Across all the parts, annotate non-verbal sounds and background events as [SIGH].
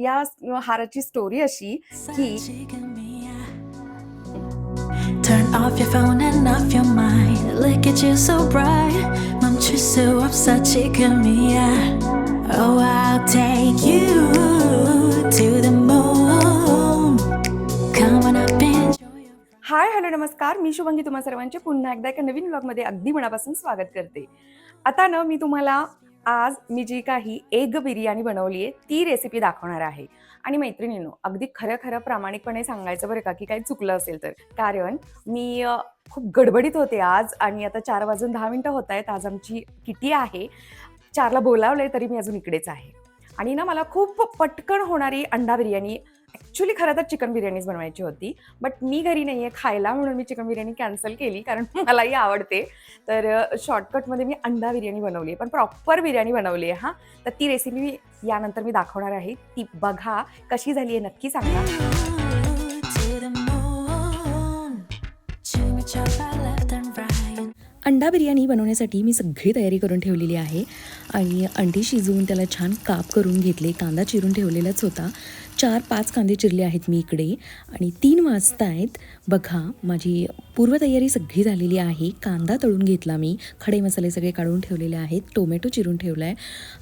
या हाराची स्टोरी अशी की Turn off your phone and off your mind. Look at you so bright. 멈출 수 없어 지금이야. Oh, I'll take you to the moon. Come on up and enjoy your hi hello नमस्कार मी शुभंगी तुम्हा सर्वांचे पुन्हा एकदा एका नवीन ब्लॉगमध्ये अगदी मनापासून स्वागत करते आता ना मी तुम्हाला आज मी जी काही एग बिर्याणी बनवली आहे ती रेसिपी दाखवणार आहे. आणि मैत्रिणींनो अगदी खरं खरं प्रामाणिकपणे सांगायचं बरं का की काही चुकलं असेल तर. कारण मी खूप गडबडीत होते आज आणि आता चार वाजून दहा मिनटं होत आहेत. आज आमची किटी आहे. चारला बोलावलंय तरी मी अजून इकडेच आहे. आणि ना मला खूप पटकन होणारी अंडा बिर्याणी ॲक्च्युली खरं तर चिकन बिर्याणीच बनवायची होती बट मी घरी नाही आहे खायला म्हणून मी चिकन बिर्याणी कॅन्सल केली कारण [LAUGHS] मलाही आवडते. तर शॉर्टकटमध्ये मी अंडा बिर्याणी बनवली आहे पण प्रॉपर बिर्याणी बनवली आहे हां. तर ती रेसिपी मी यानंतर मी दाखवणार आहे. ती बघा कशी झाली आहे नक्की सांगा. अंडा बिर्याणी बनवण्यासाठी मी सगळी तयारी करून ठेवलेली आहे. आणि अंडी शिजवून त्याला छान काप करून घेतले कांदा चिरून ठेवलेलाच होता. चार पाच कांदे चिरले आहेत मी इकडे. आणि तीन वाजता आहेत. बघा माझी पूर्वतयारी सगळी झालेली आहे. कांदा तळून घेतला मी. खडे मसाले सगळे काढून ठेवलेले आहेत. टोमॅटो चिरून ठेवला आहे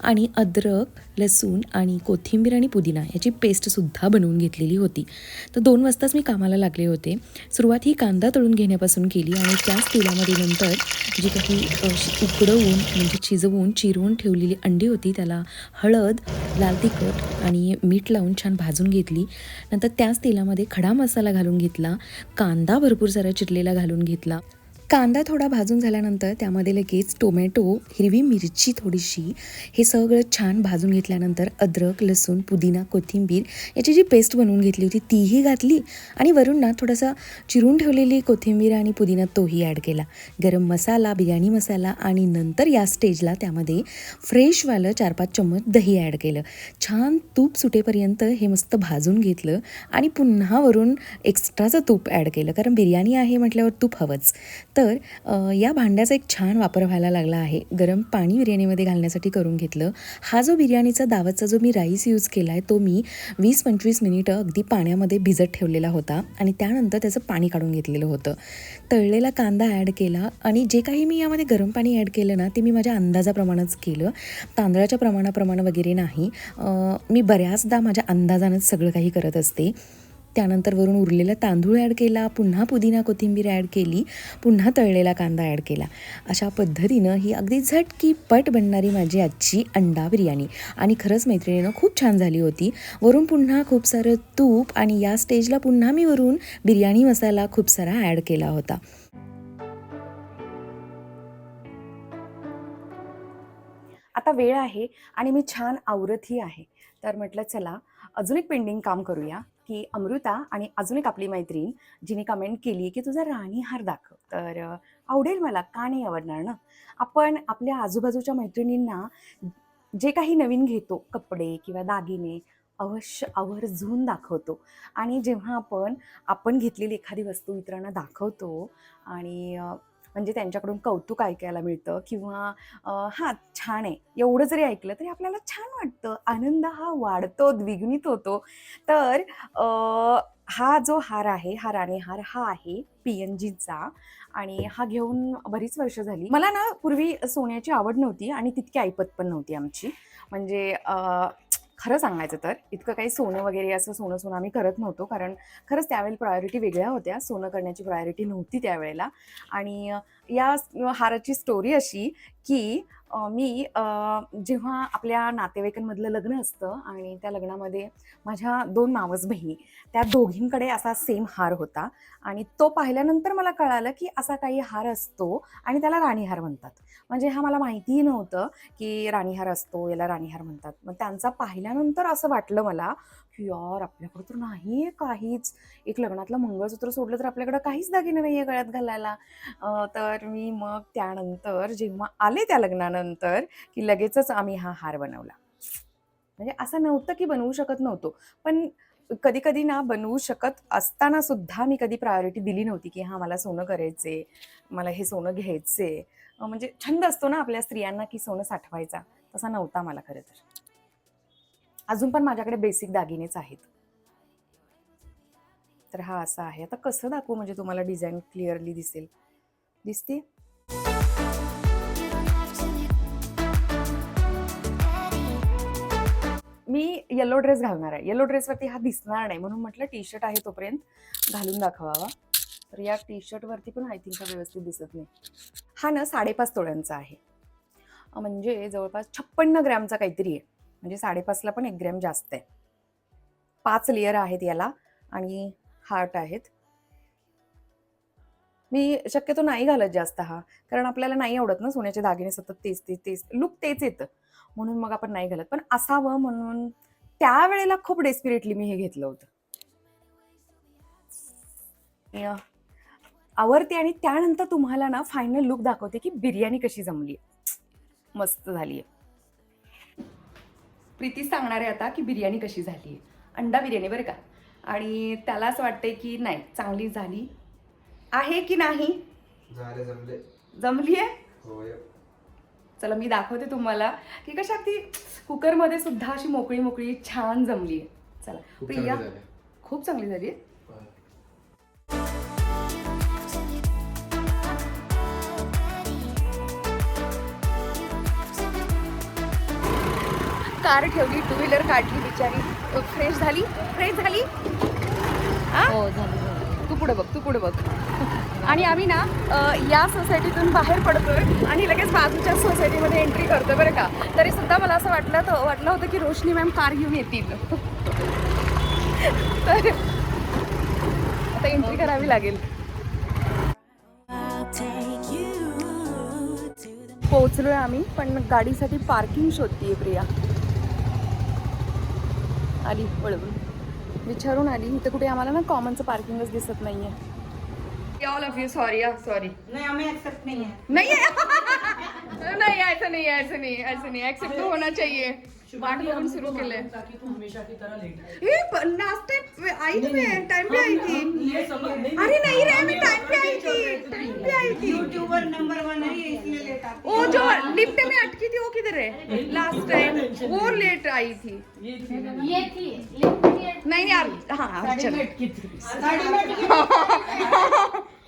आणि अद्रक लसूण आणि कोथिंबीर आणि पुदिना याची पेस्टसुद्धा बनवून घेतलेली होती. तर दोन वाजताच मी कामाला लागले होते. सुरुवात ही कांदा तळून घेण्यापासून केली आणि त्याच तेलामध्ये नंतर जी काही उकडवून म्हणजे शिजवून चिरवून ठेवलेली अंडी होती त्याला हळद लाल तिखट आणि मीठ लावून छान भाजून भाजून घेतली. नंतर त्याच तेलामध्ये खडा मसाला घालून घेतला. कांदा भरपूर सारा चिरलेला घालून घेतला. कांदा थोडा भाजून झाल्यानंतर त्यामध्ये लगेच टोमॅटो हिरवी मिरची थोडीशी हे सगळं छान भाजून घेतल्यानंतर अद्रक लसूण पुदिना कोथिंबीर याची जी पेस्ट बनवून घेतली होती तीही घातली आणि वरून ना थोडासा चिरून ठेवलेली कोथिंबीर आणि पुदिना तोही ॲड केला. गरम मसाला बिर्याणी मसाला आणि नंतर या स्टेजला त्यामध्ये फ्रेशवालं चार पाच चम्मच दही ॲड केलं. छान तूप सुटेपर्यंत हे मस्त भाजून घेतलं आणि पुन्हा वरून एक्स्ट्राचं तूप ॲड केलं. कारण बिर्याणी आहे म्हटल्यावर तूप हवंच. तर या भांड्याचा एक छान वापर व्हायला लागला आहे. गरम पाणी बिर्याणीमध्ये घालण्यासाठी करून घेतलं. हा जो बिर्याणीचा दावतचा जो मी राईस यूज केला आहे तो मी वीस पंचवीस मिनिटं अगदी पाण्यामध्ये भिजत ठेवलेला होता आणि त्यानंतर त्याचं पाणी काढून घेतलेलं होतं. तळलेला कांदा ॲड केला आणि जे काही मी यामध्ये गरम पाणी ॲड केलं ना ते मी माझ्या अंदाजाप्रमाणेच केलं. तांदळाच्या प्रमाणाप्रमाणे वगैरे नाही. मी बऱ्याचदा माझ्या अंदाजानंच सगळं काही करत असते. त्यानंतर वरून उरलेला तांदूळ ॲड केला पुन्हा पुदिना कोथिंबीर ॲड केली पुन्हा तळलेला कांदा ॲड केला. अशा पद्धतीनं ही अगदी झटकी पट बनणारी माझी आजची अंडा बिर्याणी. आणि खरंच मैत्रिणीनं खूप छान झाली होती. वरून पुन्हा खूप सारं तूप आणि या स्टेजला पुन्हा मी वरून बिर्याणी मसाला खूप सारा ॲड केला होता. आता वेळ आहे आणि मी छान आवरतही आहे. तर म्हटलं चला अजून एक पेंडिंग काम करूया. की अमृता आणि अजून एक आपली मैत्रीण जिने कमेंट केली की तुझा राणीहार दाखव. तर आवडेल मला का नाही आवडणार ना? आपण आपल्या आजूबाजूच्या मैत्रिणींना जे काही नवीन घेतो कपडे किंवा दागिने अवश्य आवर्जून दाखवतो. आणि जेव्हा आपण आपण घेतलेली एखादी वस्तू इतरांना दाखवतो आणि म्हणजे त्यांच्याकडून कौतुक ऐकायला मिळतं किंवा हां छान आहे. एवढं जरी ऐकलं तरी आपल्याला छान वाटतं. आनंद हा वाढतो द्विगुणित होतो. तर हा जो हार आहे हा राणेहार हा आहे पी एन जीचा आणि हा घेऊन बरीच वर्ष झाली. मला ना पूर्वी सोन्याची आवड नव्हती आणि तितकी ऐपत पण नव्हती आमची. म्हणजे खरं सांगायचं तर इतकं काही सोनं वगैरे असं सोनं सोनं आम्ही करत नव्हतो. कारण खरंच त्यावेळेला प्रायोरिटी वेगळ्या होत्या. सोनं करण्याची प्रायोरिटी नव्हती त्यावेळेला. आणि या हाराची स्टोरी अशी की मी जेव्हा आपल्या नातेवाईकांमधलं लग्न असतं आणि त्या लग्नामध्ये माझ्या दोन मावस बहिणी त्या दोघींकडे असा सेम हार होता आणि तो पाहिल्यानंतर मला कळालं की असा काही हार असतो आणि त्याला राणीहार म्हणतात. म्हणजे हा मला माहितीही नव्हतं की राणीहार असतो याला राणीहार म्हणतात. मग त्यांचा पाहिल्यानंतर असं वाटलं मला की यार आपल्याकडं तर नाही आहे काहीच. एक लग्नातलं मंगळसूत्र सोडलं तर आपल्याकडं काहीच दागिने नाही आहे गळ्यात घालायला. तर मी मग त्यानंतर जेव्हा आले त्या लग्नानंतर की लगेचच आम्ही हा हार बनवला. म्हणजे असं नव्हतं की बनवू शकत नव्हतो. पण कधी कधी ना बनवू शकत असताना सुद्धा मी कधी प्रायोरिटी दिली नव्हती की हां मला सोनं करायचे मला हे सोनं घ्यायचे म्हणजे छंद असतो ना आपल्या स्त्रियांना की सोनं साठवायचा. तसा नव्हता मला खरं तर. अजून पण माझ्याकडे बेसिक दागिनेच आहेत. तर हा असा आहे. आता कसं दाखवू? म्हणजे तुम्हाला डिझाईन क्लिअरली दिसेल. दिसते? मी येलो ड्रेस घालणार आहे. येलो ड्रेसवरती हा दिसणार नाही. म्हणून म्हटलं टी शर्ट आहे तोपर्यंत घालून दाखवावा. तर या टी शर्टवरती पण आय थिंक हा व्यवस्थित दिसत नाही. हा ना साडेपाच तोळ्यांचा आहे. म्हणजे जवळपास छप्पन्न ग्रॅमचा काहीतरी आहे. म्हणजे साडेपाचला पण एक ग्रॅम जास्त आहे. पाच लेअर आहेत याला आणि हार्ट आहेत. मी शक्यतो नाही घालत जास्त हा कारण आपल्याला नाही आवडत ना सोन्याचे दागिने सतत तेच तेच तेच. लुक तेच येतं. म्हणून मग आपण नाही घालत. पण असावं म्हणून त्यावेळेला खूप डेस्पिरेटली मी हे घेतलं होतं. आवडते आणि त्यानंतर तुम्हाला ना फायनल लुक दाखवते की बिर्याणी कशी जमली मस्त झाली आहे प्रीती सांगणार आहे आता की बिर्याणी कशी झाली? आहे अंडा बिर्याणी बरं का? आणि त्याला असं वाटतंय की नाही चांगली झाली. आहे की नाही? जमले. आहे? चला मी दाखवते तुम्हाला की कशा ती कुकरमध्ये सुद्धा अशी मोकळी मोकळी छान जमली आहे. चला प्रिया खूप चांगली झाली आहे. कार ठेवली टू व्हीलर काढली बिचारी. फ्रेश झाली. फ्रेश झाली? हा? तू पुढे बघ तू पुढे बघ. आणि आम्ही ना या सोसायटीतून बाहेर पडतोय आणि लगेच बाजूच्या सोसायटीमध्ये एंट्री करतोय बरं का. तरी सुद्धा मला असं वाटलं तर वाटलं होतं की रोशनी मॅम कार घेऊन येतील. तर आता एंट्री करावी लागेल. पोहोचलोय आम्ही पण गाडीसाठी पार्किंग शोधतीये प्रिया. आली वळवून विचारून आली. इथं कुठे आम्हाला ना कॉमनचं पार्किंगच दिसत नाहीये. All of you sorry sorry नहीं हमें एक्सेप्ट नहीं है नहीं. है नहीं ऐसा नहीं है ऐसा नहीं है, ऐसा नहीं. एक्सेप्ट तो होना चाहिए वाट बघून सुरू केलंय ताकि तू हमेशा की तरह लेट आए। लास्ट टाइम आई थी मैं टाइम पे आई थी। ये समझ नहीं अरे नहीं रे मैं टाइम पे आई थी टाइम पे आई थी यूट्यूबर नंबर वन है इसलिए लेट आते वो जो लिफ्ट में अटकी थी वो किधर है? लास्ट टाइम वो लेट आई थी। ये थी। ये थी। नहीं नहीं आप हाँ चलो रेडीमेड की थी। [LAUGHS]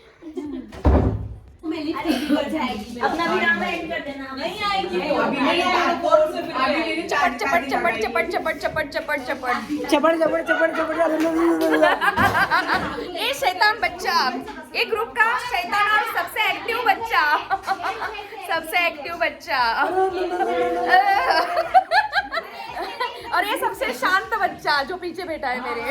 अपना भी नाम ऐड कर देना। नहीं आएगी। नहीं आएगी। चपट चपट चपट चपट चपट चपट चपट चपट चपड़ चपड़ चपड़ चपड़ ये शैतान बच्चा ये ग्रुप का शैतान और सबसे एक्टिव बच्चा सबसे एक्टिव बच्चा और ये सबसे शांत बच्चा जो पीछे बैठा है मेरे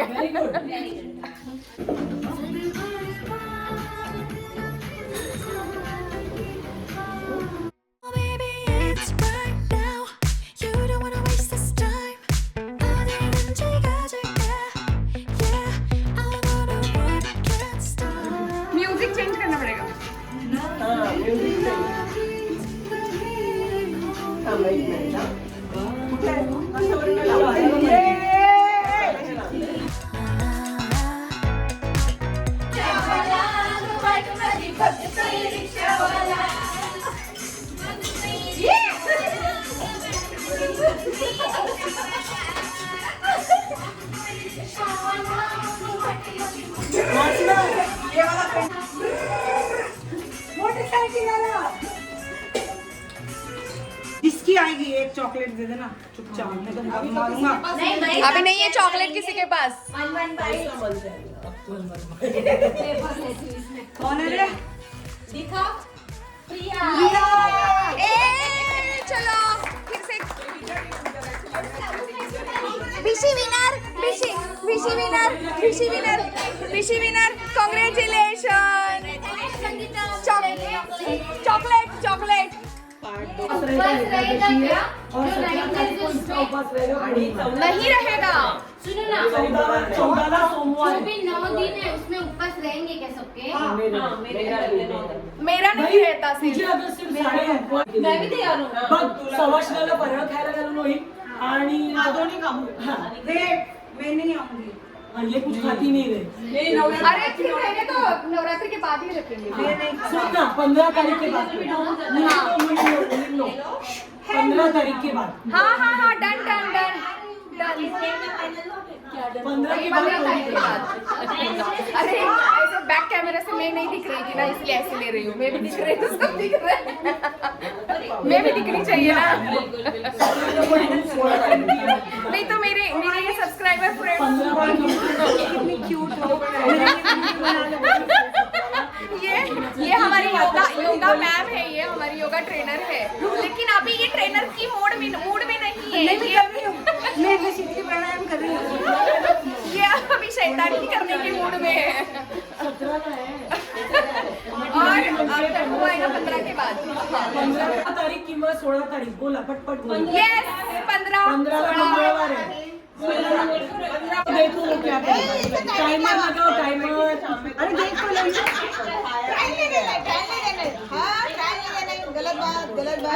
अभी नहीं है चॉकलेट किसी के पास। वन वन कौन है दिखा। प्रिया। ए चलो फिर से। विशी विनर विशी विशी winner Vishi winner Vishi winner congratulation chocolate chocolate. बस रहेगा नहीं रहेगा. सुनो ना. चौदह सोमवार. जो भी नौ दिन है उसमें उपवास रहेंगे क्या सबके? मेरा नहीं रहता तुझे सिर्फ. आता सिर्फ साडे मैं भी तैयार हूँ बघ सवाशणाला फराळ खायला घालून होईल. आणि हाँ दोनों खाऊंगी वेट मैं नहीं आऊंगी ये कुछ खाती नहीं रहे अरे रहने तो नवरात्रि के बाद ही रखेंगे। मैं सुन ना पंद्रह तारीख के बाद। तो लो। पंद्रह तारीख के बाद। हाँ हाँ हाँ डन डन डन पंद्रह की बात होगी। अरे ऐसे बैक कैमरे से मैं नहीं दिख रही थी ना इसलिए ऐसे ले रही हूँ। मैं भी दिख रही तो सब दिख रहे हैं। मैं भी दिखनी चाहिए ना। नहीं तो मेरे मेरे ये सब्सक्राइबर फ्रेंड ये ये हमारी योगा योगा मैम है ये हमारी योगा ट्रेनर है। लेकिन अभी ये ट्रेनर की मोड में मूड में नहीं है। ये मैं शीतली प्राणायाम कर रही हूँ। ये अभी शैतानी करने के मूड में है। और अब वो आएगा पंद्रह के बाद। पंधरा तारीख किंवा सोळा तारीख बोला पटपट बोला। यस पंद्रह पंद्रह का मंगळवार है। देखो टाइमर लगाओ टाइमर अरे देख तो लो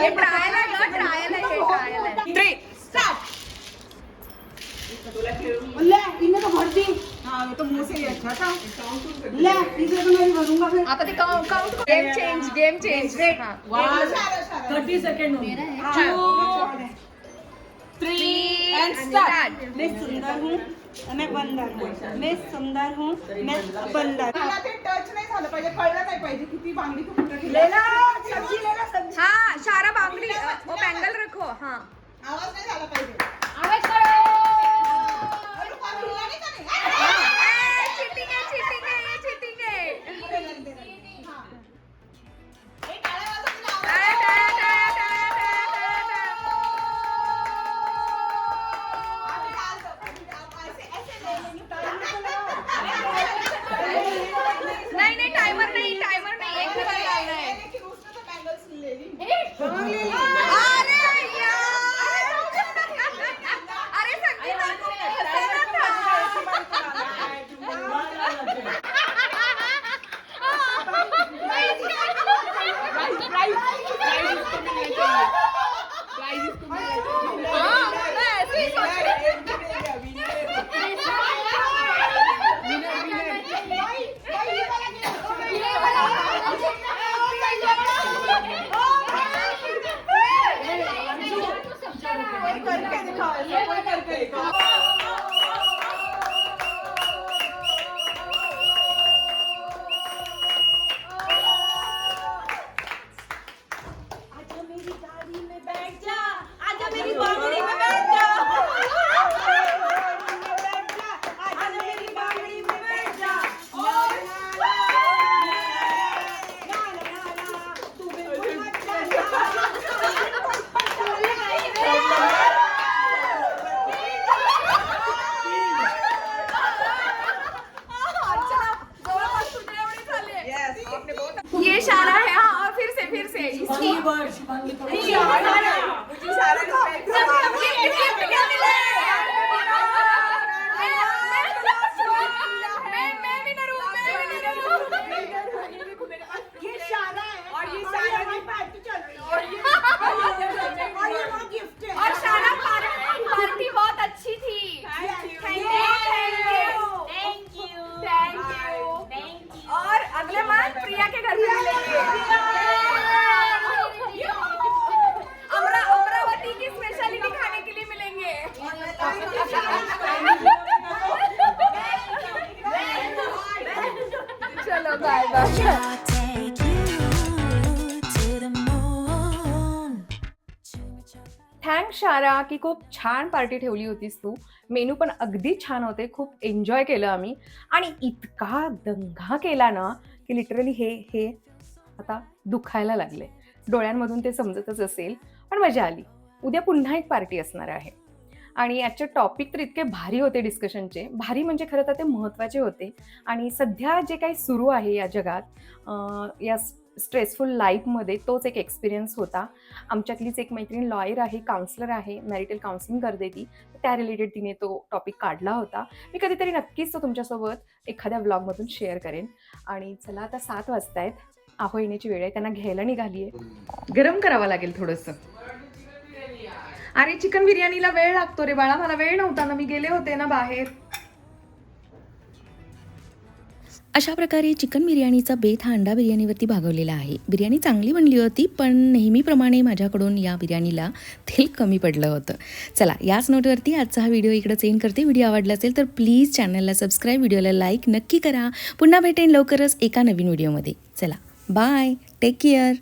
ये ट्रायल है ट्रायल है ट्रायल है। ले इन्हें तो भर दी। हाँ ये तो मुँह से ही अच्छा था। ले इसे तो मैं भी भरूँगा फिर। आता ते count count game change game change thirty second three and start मैं सुंदर हूँ मैं बंदर हूँ। मैं सुंदर हूँ मैं बंदर। टच नाही झालं पाहिजे कळलं नाही पाहिजे. किती बांगडी तू कुठं हाँ सारा बांगड़ी वो बैंगल रखो हाँ. आवाज़ नाही झाला पाहिजे. आवाज़ शारा की खूप छान पार्टी ठेवली होतीस तू. मेनू पण अगदी छान होते. खूप एन्जॉय केलं आम्ही. आणि इतका दंगा केला ना की लिटरली हे हे आता दुखायला लागले. डोळ्यांमधून ते समजतच असेल. पण मजा आली. उद्या पुन्हा एक पार्टी असणार आहे. आणि याचे टॉपिक तर इतके भारी होते डिस्कशनचे भारी म्हणजे खरं तर ते महत्त्वाचे होते. आणि सध्या जे काही सुरू आहे या जगात या स्ट्रेसफुल लाईफमध्ये तोच एक एक्सपिरियन्स होता. आमच्यातलीच एक मैत्रीण लॉयर आहे काउन्सलर आहे मॅरिटल काउन्सिलिंग करते ती. त्या रिलेटेड तिने तो टॉपिक काढला होता. मी कधीतरी नक्कीच तो तुमच्यासोबत एखाद्या व्लॉगमधून शेअर करेन. आणि चला आता सात वाजता आहेत आहो येण्याची वेळ आहे. त्यांना घ्यायला निघाली आहे गरम करावं लागेल थोडंसं. अरे चिकन बिर्याणीला वेळ लागतो रे बाळा. मला वेळ नव्हता ना. मी गेले होते ना बाहेर. अशा प्रकारे चिकन बिर्याणीचा बेत हा अंडा बिर्याणीवरती भागवलेला आहे. बिर्याणी चांगली बनली होती पण नेहमीप्रमाणे माझ्याकडून या बिर्याणीला तेल कमी पडलं होतं. चला याच नोटवरती आजचा हा व्हिडिओ इकडं चेंज करते. व्हिडिओ आवडला असेल तर प्लीज चॅनलला सबस्क्राईब व्हिडिओला लाईक नक्की करा. पुन्हा भेटेन लवकरच एका नवीन व्हिडिओमध्ये चला बाय टेक केअर